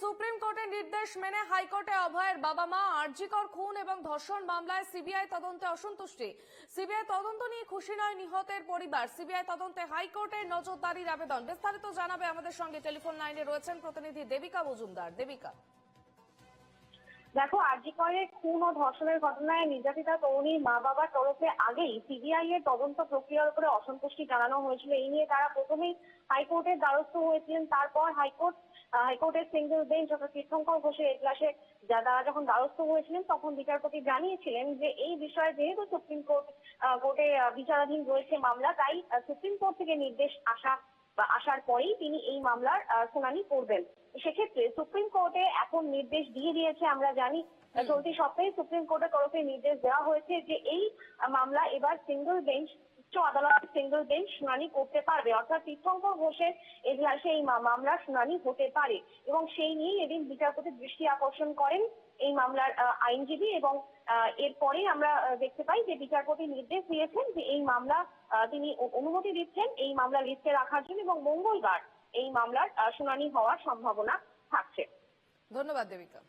Supreme কোর্টের নির্দেশ মেনে হাইকোর্টে অভয়ের বাবা মা আরজিকর খুন এবং ধর্ষণ মামলায় সিবিআই তদন্তে অসন্তুষ্টি। সিবিআই তদন্ত নিয়ে খুশি নয় নিহতের পরিবার। সিবিআই তদন্তে হাইকোর্টের নজরদারির আবেদন। বিস্তারিত জানাবে আমাদের সঙ্গে টেলিফোন লাইনে রয়েছেন প্রতিনিধি দেবিকা মজুমদার। দেবিকা। দেখো, আরজি করে খুন ও ধর্ষণের ঘটনায় নির্যাতিতা তরুণীর মা বাবার তরফে আগেই সিবিআই এর তদন্ত প্রক্রিয়ার উপরে অসন্তুষ্টি জানানো হয়েছিল। এই নিয়ে তারা প্রথমেই হাইকোর্টের দ্বারস্থ হয়েছিলেন। তারপর হাইকোর্ট হাইকোর্টের সিঙ্গেল বেঞ্চ অর্থাৎ তীর্থঙ্কর ঘোষের এজলাসে যা- তারা যখন দ্বারস্থ হয়েছিলেন তখন বিচারপতি জানিয়েছিলেন যে এই বিষয়ে যেহেতু সুপ্রিম কোর্ট কোর্টে বিচারাধীন রয়েছে মামলা তাই সুপ্রিম কোর্ট থেকে নির্দেশ আসা আসার পরেই তিনি এই মামলার শুনানি করবেন। সেক্ষেত্রে সুপ্রিম কোর্টে এখন নির্দেশ দিয়ে দিয়েছে আমরা জানি চলতি সপ্তাহে সুপ্রিম কোর্টের তরফে নির্দেশ দেওয়া হয়েছে যে এই মামলা এবার সিঙ্গেল বেঞ্চ আদালত সিঙ্গেল বেঞ্চ শুনানি করতে পারবে। অর্থাৎ তীর্থঙ্কর ঘোষের এজলাসে এই মামলার শুনানি হতে পারে এবং সেই নিয়েই এদিন বিচারপতি দৃষ্টি আকর্ষণ করেন এই মামলার আইনজীবী এবং আহ, এরপরেই আমরা দেখতে পাই যে বিচারপতি নির্দেশ দিয়েছেন যে এই মামলা তিনি অনুমতি দিচ্ছেন এই মামলা লিস্টে রাখার জন্য এবং মঙ্গলবার এই মামলার শুনানি হওয়ার সম্ভাবনা থাকছে। ধন্যবাদ দেবিকা।